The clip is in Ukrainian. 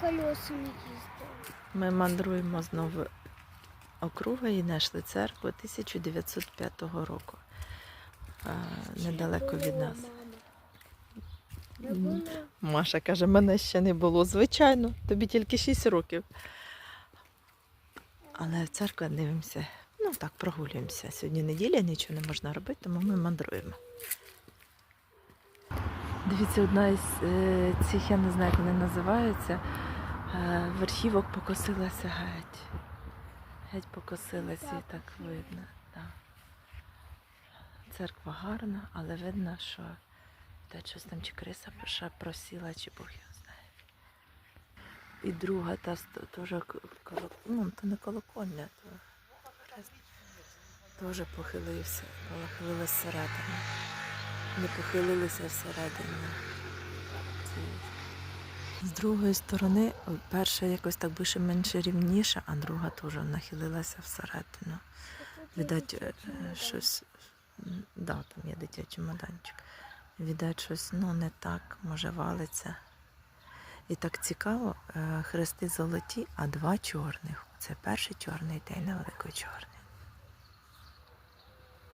колесами їздили. Ми мандруємо знову округою і знайшли церкву 1905 року. Недалеко від нас. Маша каже, мене ще не було. Звичайно, тобі тільки 6 років. Але в церкву дивимося. Ну так, прогулюємося. Сьогодні неділя, нічого не можна робити, тому ми мандруємо. Дивіться, одна із е, цих, я не знаю, як вони називаються. Верхівок покосилася геть. Геть покосилася і так видно. Да. Церква гарна, але видно, що та щось там чи криса перша просіла, чи Бог його знає. І друга та теж ну, то не колокольня, то. Теж похилився, похилилася всередину. Не похилилися всередині. З другої сторони, перша якось так більше менше рівніша, а друга теж нахилилася всередину. Видать, е, е, щось. Да, там є дитячий майданчик. Віддать щось, ну не так, може валиться. І так цікаво, е, хрести золоті, а два чорних. Це перший чорний день на великий чорний.